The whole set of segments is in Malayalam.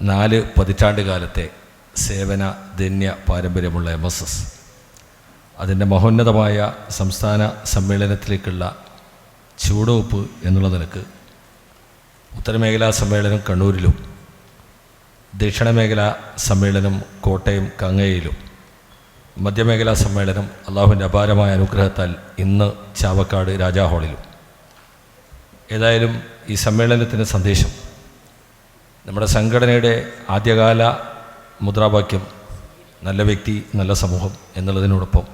നാല് പതിറ്റാണ്ട് കാലത്തെ സേവന ധന്യ പാരമ്പര്യമുള്ള എം എസ് എസ് അതിന്റെ മഹോന്നതമായ സംസ്ഥാന സമ്മേളനത്തിലേക്കുള്ള ചുവടുവെപ്പ് എന്നുള്ള നിലയ്ക്ക് ഉത്തരമേഖലാ സമ്മേളനം കണ്ണൂരിലും ദക്ഷിണമേഖലാ സമ്മേളനം കോട്ടയം കങ്ങയിലും മധ്യമേഖലാ സമ്മേളനം അള്ളാഹുവിന്റെ അപാരമായ അനുഗ്രഹത്താൽ ഇന്ന് ചാവക്കാട് രാജാ ഹാളിലും. ഏതായാലും ഈ സമ്മേളനത്തിന്റെ സന്ദേശം നമ്മുടെ സംഘടനയുടെ ആദ്യകാല മുദ്രാവാക്യം നല്ല വ്യക്തി നല്ല സമൂഹം എന്നുള്ളതിനോടൊപ്പം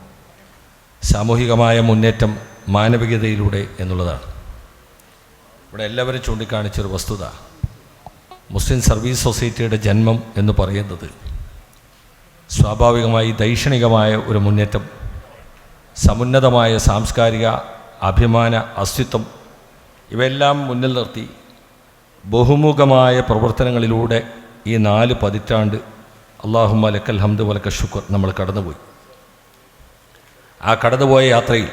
സാമൂഹികമായ മുന്നേറ്റം മാനവികതയിലൂടെ എന്നുള്ളതാണ്. ഇവിടെ എല്ലാവരും ചൂണ്ടിക്കാണിച്ചൊരു വസ്തുത. മുസ്ലിം സർവീസ് സൊസൈറ്റിയുടെ ജന്മം എന്ന് പറയുന്നത് സ്വാഭാവികമായി ദൈക്ഷണികമായ ഒരു മുന്നേറ്റം സമുന്നതമായ സാംസ്കാരിക അഭിമാന അസ്തിത്വം ഇവയെല്ലാം മുന്നിൽ നിർത്തി ബഹുമുഖമായ പ്രവർത്തനങ്ങളിലൂടെ ഈ നാല് പതിറ്റാണ്ട് അള്ളാഹു മലക്കൽ ഹംദ് വലക്ക ഷുക്കർ നമ്മൾ കടന്നുപോയി. ആ കടന്നുപോയ യാത്രയിൽ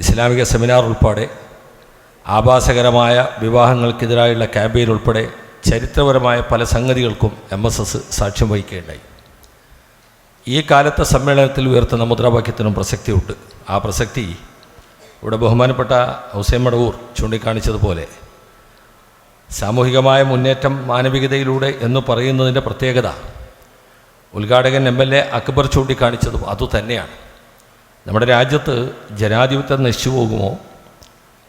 ഇസ്ലാമിക സെമിനാർ ഉൾപ്പെടെ ആഭാസകരമായ വിവാഹങ്ങൾക്കെതിരായുള്ള ക്യാമ്പയിൻ ഉൾപ്പെടെ ചരിത്രപരമായ പല സംഗതികൾക്കും എം എസ് എസ് സാക്ഷ്യം വഹിക്കുകയുണ്ടായി. ഈ കാലത്തെ സമ്മേളനത്തിൽ ഉയർത്തുന്ന മുദ്രാവാക്യത്തിനും പ്രസക്തിയുണ്ട്. ആ പ്രസക്തി ഇവിടെ ബഹുമാനപ്പെട്ട ഹുസൈൻ മടവൂർ ചൂണ്ടിക്കാണിച്ചതുപോലെ സാമൂഹികമായ മുന്നേറ്റം മാനവികതയിലൂടെ എന്ന് പറയുന്നതിന്റെ പ്രത്യേകത. ഉദ്ഘാടകൻ എം എൽ എ അക്ബർ ചൂണ്ടിക്കാണിച്ചതും അതുതന്നെയാണ് നമ്മുടെ രാജ്യത്ത് ജനാധിപത്യം നശിച്ചു പോകുമോ?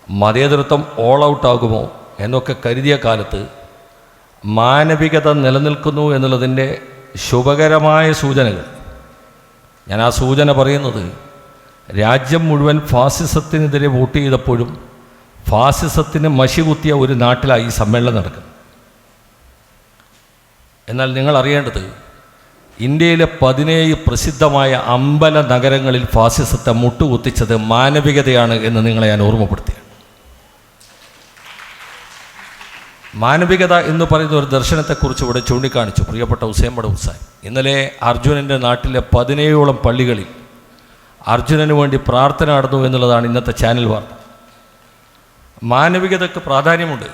മതേതൃത്വം ഓൾ ഔട്ടാകുമോ എന്നൊക്കെ കരുതിയ കാലത്ത് മാനവികത നിലനിൽക്കുന്നു എന്നുള്ളതിന്റെ ശുഭകരമായ സൂചനകൾ. ഞാൻ ആ സൂചന പറയുന്നത് രാജ്യം മുഴുവൻ ഫാസിസത്തിനെതിരെ വോട്ട് ചെയ്തപ്പോഴും ഫാസിസത്തിന് മഷി കുത്തിയ ഒരു നാട്ടിലായി ഈ സമ്മേളനം നടക്കുന്നത് എന്നാൽ നിങ്ങൾ അറിയേണ്ടത് ഇന്ത്യയിലെ പതിനേഴ് പ്രസിദ്ധമായ അമ്പല നഗരങ്ങളിൽ ഫാസിസത്തെ മുട്ടുകുത്തിച്ചത് മാനവികതയാണ് എന്ന് നിങ്ങളെ ഞാൻ ഓർമ്മപ്പെടുത്തി മാനവികത എന്ന് പറയുന്ന ഒരു ദർശനത്തെക്കുറിച്ച് ഇവിടെ ചൂണ്ടിക്കാണിച്ചു പ്രിയപ്പെട്ട ഹുസൈൻ പട ഹുസൈൻ. ഇന്നലെ അർജുനന്റെ നാട്ടിലെ പതിനേഴോളം പള്ളികളിൽ അർജുനന് വേണ്ടി പ്രാർത്ഥന നടന്നു എന്നുള്ളതാണ് ഇന്നത്തെ ചാനൽ വാർത്ത. മാനവികതയ്ക്ക് പ്രാധാന്യമുണ്ട്.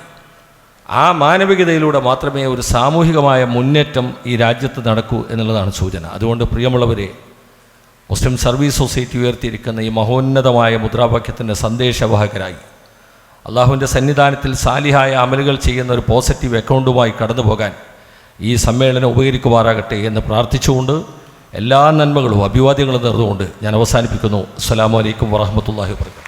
ആ മാനവികതയിലൂടെ മാത്രമേ ഒരു സാമൂഹികമായ മുന്നേറ്റം ഈ രാജ്യത്ത് നടക്കൂ എന്നുള്ളതാണ് സൂചന. അതുകൊണ്ട് പ്രിയമുള്ളവരെ മുസ്ലിം സർവീസ് സൊസൈറ്റി ഉയർത്തിയിരിക്കുന്ന ഈ മഹോന്നതമായ മുദ്രാവാക്യത്തിന്റെ സന്ദേശവാഹകരായി അള്ളാഹുവിന്റെ സന്നിധാനത്തിൽ സാലിഹായ അമലുകൾ ചെയ്യുന്ന ഒരു പോസിറ്റീവ് അക്കൗണ്ടുമായി കടന്നു പോകാൻ ഈ സമ്മേളനം ഉപകരിക്കുമാറാകട്ടെ എന്ന് പ്രാർത്ഥിച്ചുകൊണ്ട് എല്ലാ നന്മകളും അഭിവാദ്യങ്ങളും നേർന്നുകൊണ്ട് ഞാൻ അവസാനിപ്പിക്കുന്നു. അസ്സലാമു അലൈക്കും വറഹമത്തല്ലാഹി വർക്കാത്തു